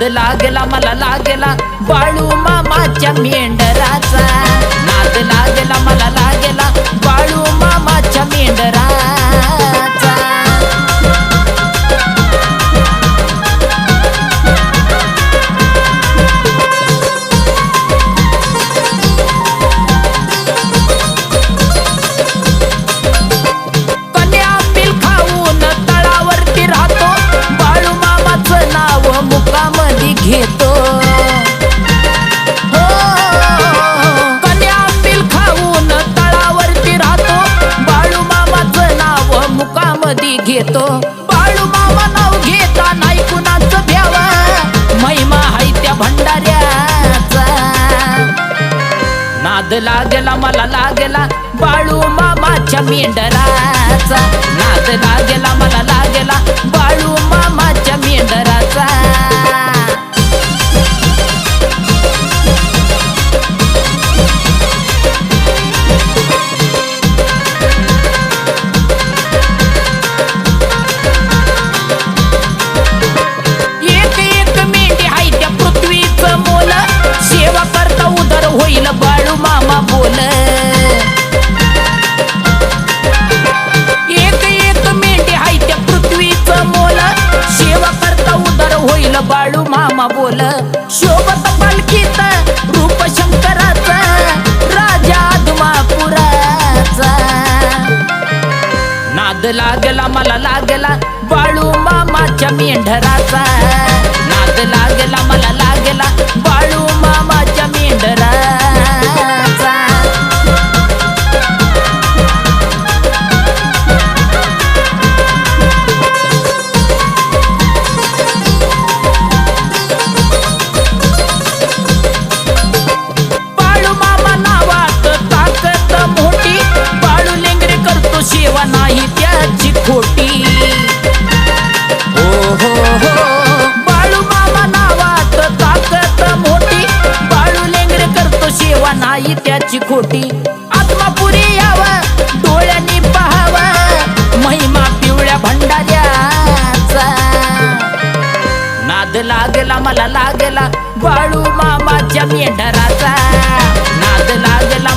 नाद लागला मला लागला बाळू मामाच्या मेंढराचा. नाद लागला घेतो. बाळू मामा नाव घेता नाही कुणाच द्यावा महिमा हाय त्या भंडाऱ्याचा. नाद लागला मला लागला बाळू मामाच्या मेंढराचा. नाद लागला मला लागला बाळू मामा बोल शोभत पालखीत रूप शंकराच राजा दुमापुराचा नाद लागला मला लागला बाळू मामाच्या मेंढराचा. हो हो हो. बाळू मामा नावात ताकद मोठी. बाळू लेंगरे करतो सेवा नाही त्याची खोटी. आत्मापुरी यावं डोळ्यांनी पाहावा महिमा पिवळ्या भंडाऱ्याचा. नाद लागला मला लागला बाळू मामाच्या मेंढराचा. नाद लागला